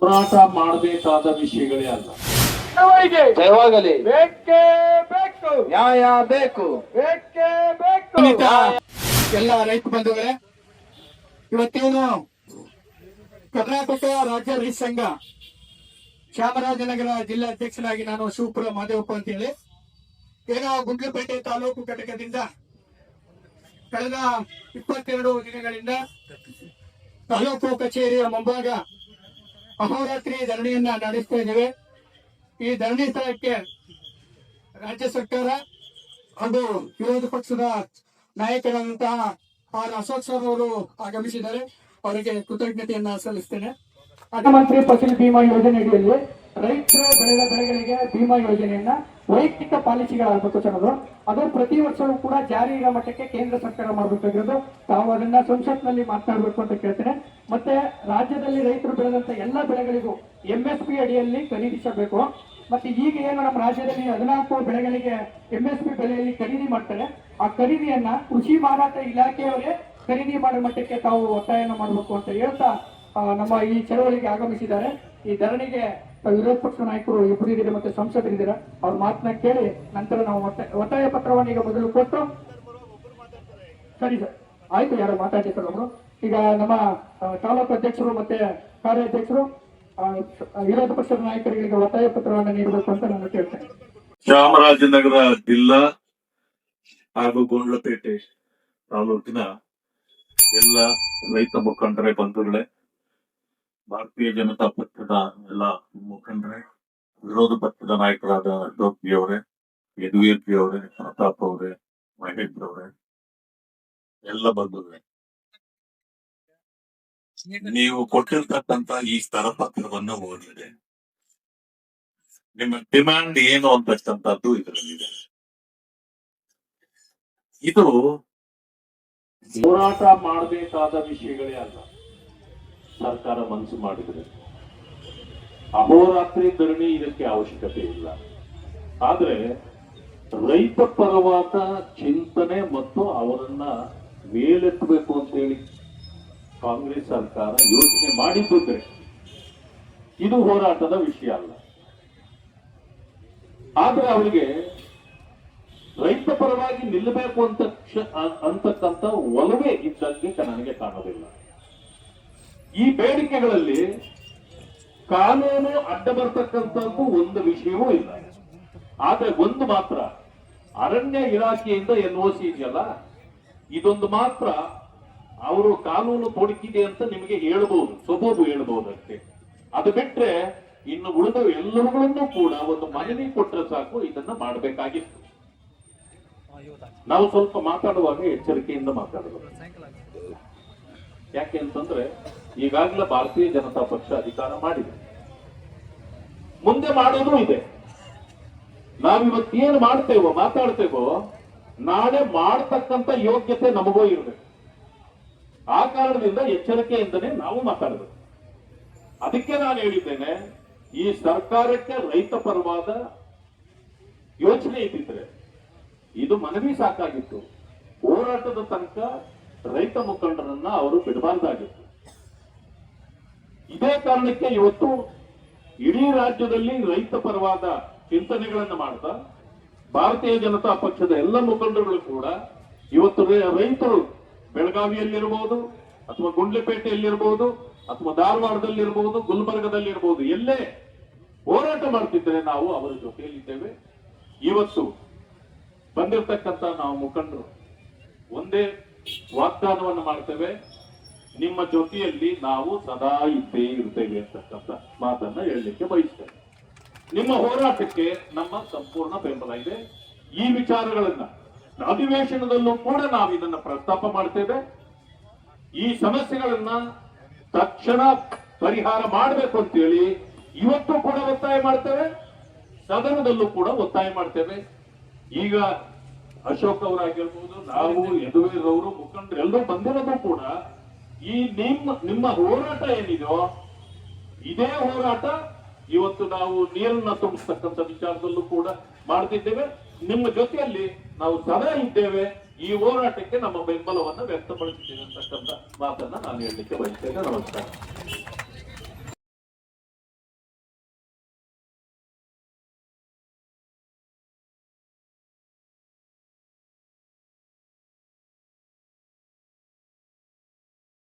ಹೋರಾಟ ಮಾಡಬೇಕಾದ ವಿಷಯಗಳೇ ಅಲ್ಲ. ಜಯವಾಗಲಿ ಬೇಕೇ ಬೇಕು. ನ್ಯಾಯ ಬೇಕು. ಬೇಕೇ ಬೇಕು. ಖಂಡಿತ ಎಲ್ಲ ರೈತ ಬಂಧುಗಳೇ ಇವತ್ತೇನು ಕರ್ನಾಟಕ ರಾಜ್ಯ ರೈತ ಸಂಘ ಚಾಮರಾಜನಗರ ಜಿಲ್ಲಾ ಅಧ್ಯಕ್ಷನಾಗಿ ನಾನು ಶಿವಪುರ ಮಾದೇವಪ್ಪ ಅಂತೇಳಿ ಏನೋ ಗುಂಡ್ಲುಪೇಟೆ ತಾಲೂಕು ಘಟಕದಿಂದ ಕಳೆದ ಇಪ್ಪತ್ತೆರಡು ದಿನಗಳಿಂದ ತಾಲೂಕು ಕಚೇರಿಯ ಮುಂಭಾಗ ಅಹೋರಾತ್ರಿ ಧರಣಿಯನ್ನ ನಡೆಸ್ತಾ ಇದ್ದೇವೆ. ಈ ಧರಣಿ ಸ್ಥಳಕ್ಕೆ ರಾಜ್ಯ ಸರ್ಕಾರ ಹಾಗೂ ವಿರೋಧ ಪಕ್ಷದ ನಾಯಕರಾದಂತಹ ಆರ್ ಅಶೋಕ್ ಸರ್ ಅವರು ಆಗಮಿಸಿದ್ದಾರೆ. ಅವರಿಗೆ ಕೃತಜ್ಞತೆಯನ್ನ ಸಲ್ಲಿಸ್ತೇನೆ. ಪ್ರಧಾನಮಂತ್ರಿ ಫಸಲ್ ಭೀಮಾ ಯೋಜನೆ ಅಡಿಯಲ್ಲಿ ರೈತರು ಬೆಳೆದ ಬೆಳೆಗಳಿಗೆ ಬಿಮಾ ಯೋಜನೆಯನ್ನ ವೈಯಕ್ತಿಕ ಪಾಲಿಸಿಗಳಾಗಬೇಕು ಸರ್ ಅದು ಪ್ರತಿ ವರ್ಷವೂ ಕೂಡ ಜಾರಿ ಮಟ್ಟಕ್ಕೆ ಕೇಂದ್ರ ಸರ್ಕಾರ ಮಾಡಬೇಕಾಗಿರೋದು. ತಾವು ಅದನ್ನ ಸಂಸತ್ನಲ್ಲಿ ಮಾತನಾಡಬೇಕು ಅಂತ ಕೇಳ್ತೇನೆ. ಮತ್ತೆ ರಾಜ್ಯದಲ್ಲಿ ರೈತರು ಬೆಳೆದಂತ ಎಲ್ಲ ಬೆಳೆಗಳಿಗೂ ಎಂ ಎಸ್ ಪಿ ಅಡಿಯಲ್ಲಿ ಖರೀದಿಸಬೇಕು ಮತ್ತೆ ಈಗ ಏನು ನಮ್ಮ ರಾಜ್ಯದಲ್ಲಿ ಹದಿನಾಲ್ಕು ಬೆಳೆಗಳಿಗೆ ಎಂ ಎಸ್ ಪಿ ಬೆಲೆಯಲ್ಲಿ ಖರೀದಿ ಮಾಡ್ತಾರೆ. ಆ ಖರೀದಿಯನ್ನ ಕೃಷಿ ಮಾರಾಟ ಇಲಾಖೆಯವರೇ ಖರೀದಿ ಮಾಡೋ ಮಟ್ಟಕ್ಕೆ ತಾವು ಒತ್ತಾಯನ ಮಾಡಬೇಕು ಅಂತ ಹೇಳ್ತಾ ನಮ್ಮ ಈ ಚಳವಳಿಗೆ ಆಗಮಿಸಿದ್ದಾರೆ. ಈ ಧರಣಿಗೆ ವಿರೋಧ ಪಕ್ಷ ನಾಯಕರು ಇಬ್ಬರು ಮತ್ತೆ ಸಂಸದರಿದ್ದೀರಾ? ಅವ್ರ ಮಾತನ್ನ ಕೇಳಿ ನಂತರ ನಾವು ಒತ್ತಾಯ ಪತ್ರವನ್ನು ಈಗ ಮೊದಲು ಕೊಟ್ಟು ಸರಿ ಸರ್. ಆಯ್ತು, ಯಾರು ಮಾತಾಡ್ತೀರ ಅವರು ಈಗ ನಮ್ಮ ತಾಲೂಕು ಅಧ್ಯಕ್ಷರು ಮತ್ತೆ ಕಾರ್ಯಾಧ್ಯಕ್ಷರು ವಿರೋಧ ಪಕ್ಷದ ನಾಯಕರಿಗೆ ಒತ್ತಾಯ ಪತ್ರವನ್ನು ನೀಡಬೇಕು ಅಂತ ನಾನು ಕೇಳ್ತೇನೆ. ಚಾಮರಾಜನಗರ ಜಿಲ್ಲಾ ಹಾಗೂ ಗೊಂಡ್ಲಪೇಟೆ ತಾಲೂಕಿನ ಎಲ್ಲ ರೈತ ಮುಖಂಡರೇ, ಬಂಧುಗಳೇ, ಭಾರತೀಯ ಜನತಾ ಪಕ್ಷದ ಎಲ್ಲ ಮುಖಂಡರೇ, ವಿರೋಧ ಪಕ್ಷದ ನಾಯಕರಾದ ಡೋಪಿ ಅವರೇ ಯದುವೀರ್ಜಿ ಅವರೇ, ಪ್ರತಾಪ್ ಅವರೇ, ಮಹೇಶ್ ಅವರೇ, ಎಲ್ಲ ಬಂಧುಗಳೇ ನೀವು ಕೊಟ್ಟಿರ್ತಕ್ಕಂತ ಈ ಸ್ಥಳ ಪತ್ರವನ್ನು ಓದಿದೆ. ನಿಮ್ಮ ಡಿಮ್ಯಾಂಡ್ ಏನು ಅಂತಕ್ಕಂಥದ್ದು ಇದರಲ್ಲಿದೆ ಇದು ಹೋರಾಟ ಮಾಡಬೇಕಾದ ವಿಷಯಗಳೇ ಅಲ್ಲ. ಸರ್ಕಾರ ಮನಸ್ಸು ಮಾಡಿದ್ರೆ. ಅಹೋರಾತ್ರಿ ಧರಣಿ ಇದಕ್ಕೆ ಅವಶ್ಯಕತೆ ಇಲ್ಲ. ಆದ್ರೆ ರೈತ ಪರವಾದ ಚಿಂತನೆ ಮತ್ತು ಅವರನ್ನ ಮೇಲೆತ್ತಬೇಕು ಅಂತ ಹೇಳಿ ಕಾಂಗ್ರೆಸ್ ಸರ್ಕಾರ ಯೋಚನೆ ಮಾಡಿದ್ದರೆ ಇದು ಹೋರಾಟದ ವಿಷಯ ಅಲ್ಲ. ಆದ್ರೆ ಅವರಿಗೆ ರೈತ ಪರವಾಗಿ ನಿಲ್ಲಬೇಕು ಅಂತ ಅಂತಕ್ಕಂಥ ಒಲವೇ ಇದ್ದಂಗೆ ನನಗೆ ಕಾಣೋದಿಲ್ಲ. ಈ ಬೇಡಿಕೆಗಳಲ್ಲಿ ಕಾನೂನು ಅಡ್ಡ ಬರ್ತಕ್ಕಂಥದ್ದು ಒಂದು ವಿಷಯವೂ ಇಲ್ಲ. ಆದ್ರೆ ಒಂದು ಮಾತ್ರ, ಅರಣ್ಯ ಇಲಾಖೆಯಿಂದ ಎನ್ ಒ ಸಿ ಇದೆಯಲ್ಲ? ಇದೊಂದು ಮಾತ್ರ ಅವರು ಕಾನೂನು ತೊಡಕಿದೆ ಅಂತ ನಿಮಗೆ ಹೇಳ್ಬೋದು ಹೇಳಬಹುದು ಅಷ್ಟೇ. ಅದು ಬಿಟ್ರೆ ಇನ್ನು ಉಳಿದ ಎಲ್ಲವುಗಳನ್ನು ಕೂಡ ಒಂದು ಮನವಿ ಕೊಟ್ಟರೆ ಸಾಕು, ಇದನ್ನ ಮಾಡಬೇಕಾಗಿತ್ತು. ನಾವು ಸ್ವಲ್ಪ ಮಾತಾಡುವಾಗ ಎಚ್ಚರಿಕೆಯಿಂದ ಮಾತಾಡಬಹುದು ಯಾಕೆ ಅಂತಂದ್ರೆ ಈಗಾಗಲೇ ಭಾರತೀಯ ಜನತಾ ಪಕ್ಷ ಅಧಿಕಾರ ಮಾಡಿದೆ. ಮುಂದೆ ಮಾಡೋದು ಇದೆ. ನಾವಿವತ್ತೇನು ಮಾಡ್ತೇವೋ, ಮಾತಾಡ್ತೇವೋ, ನಾಳೆ ಮಾಡತಕ್ಕಂತ ಯೋಗ್ಯತೆ ನಮಗೂ ಇರಬೇಕು. ಆ ಕಾರಣದಿಂದ ಎಚ್ಚರಿಕೆಯಿಂದನೇ ನಾವು ಮಾತಾಡಬೇಕು. ಅದಕ್ಕೆ ನಾನು ಹೇಳಿದ್ದೇನೆ, ಈ ಸರ್ಕಾರಕ್ಕೆ ರೈತ ಪರವಾದ ಯೋಚನೆ ಇದ್ದಿದ್ರೆ, ಇದು ಮನವಿ ಸಾಕಾಗಿತ್ತು. ಹೋರಾಟದ ತನಕ ರೈತ ಮುಖಂಡರನ್ನ ಅವರು ಬಿಡಬಾರ್ದಾಗಿತ್ತು. ಇದೇ ಕಾರಣಕ್ಕೆ ಇವತ್ತು ಇಡೀ ರಾಜ್ಯದಲ್ಲಿ ರೈತ ಪರವಾದ ಚಿಂತನೆಗಳನ್ನು ಮಾಡ್ತಾ ಭಾರತೀಯ ಜನತಾ ಪಕ್ಷದ ಎಲ್ಲ ಮುಖಂಡರುಗಳು ಕೂಡ ಇವತ್ತು ರೈತರು ಬೆಳಗಾವಿಯಲ್ಲಿರಬಹುದು ಅಥವಾ ಗುಂಡ್ಲಪೇಟೆಯಲ್ಲಿರಬಹುದು ಅಥವಾ ಧಾರವಾಡದಲ್ಲಿರಬಹುದು ಗುಲ್ಬರ್ಗದಲ್ಲಿರಬಹುದು ಎಲ್ಲೇ ಹೋರಾಟ ಮಾಡ್ತಿದ್ರೆ ನಾವು ಅವರ ಜೊತೆಯಲ್ಲಿದ್ದೇವೆ. ಇವತ್ತು ಬಂದಿರತಕ್ಕಂತ ನಾವು ಮುಖಂಡರು ಒಂದೇ ವಾಗ್ದಾನವನ್ನು ಮಾಡ್ತೇವೆ. ನಿಮ್ಮ ಜೊತೆಯಲ್ಲಿ ನಾವು ಸದಾ ಇದ್ದೇ ಇರ್ತೇವೆ ಅಂತಕ್ಕಂಥ ಮಾತನ್ನ ಹೇಳಲಿಕ್ಕೆ ಬಯಸ್ತೇವೆ ನಿಮ್ಮ ಹೋರಾಟಕ್ಕೆ ನಮ್ಮ ಸಂಪೂರ್ಣ ಬೆಂಬಲ ಇದೆ. ಈ ವಿಚಾರಗಳನ್ನ ಅಧಿವೇಶನದಲ್ಲೂ ಕೂಡ ನಾವು ಇದನ್ನ ಪ್ರಸ್ತಾಪ ಮಾಡ್ತೇವೆ. ಈ ಸಮಸ್ಯೆಗಳನ್ನ ತಕ್ಷಣ ಪರಿಹಾರ ಮಾಡಬೇಕು ಅಂತೇಳಿ ಇವತ್ತು ಕೂಡ ಒತ್ತಾಯ ಮಾಡ್ತೇವೆ. ಸದನದಲ್ಲೂ ಕೂಡ ಒತ್ತಾಯ ಮಾಡ್ತೇವೆ. ಈಗ ಅಶೋಕ್ ಅವರಾಗಿರ್ಬೋದು, ನಾವು ಯದುವೀರ್ ಅವರು ಮುಖಂಡರು ಎಲ್ಲರೂ ಬಂದಿರೋದು ಕೂಡ ಈ ನಿಮ್ಮ ನಿಮ್ಮ ಹೋರಾಟ ಏನಿದೆಯೋ, ಇದೇ ಹೋರಾಟ ಇವತ್ತು ನಾವು ನೀರನ್ನ ತುಂಬಿಸ್ತಕ್ಕಂಥ ವಿಚಾರದಲ್ಲೂ ಕೂಡ ಮಾಡ್ತಿದ್ದೇವೆ. ನಿಮ್ಮ ಜೊತೆಯಲ್ಲಿ ನಾವು ಸದಾ ಇದ್ದೇವೆ. ಈ ಹೋರಾಟಕ್ಕೆ ನಮ್ಮ ಬೆಂಬಲವನ್ನು ವ್ಯಕ್ತಪಡಿಸಿದ್ದೇವೆ ಅಂತಕ್ಕಂಥ ಮಾತನ್ನ ನಾನು ಹೇಳಲಿಕ್ಕೆ ಬಯಸ್ತೇನೆ. ನಮಸ್ಕಾರ.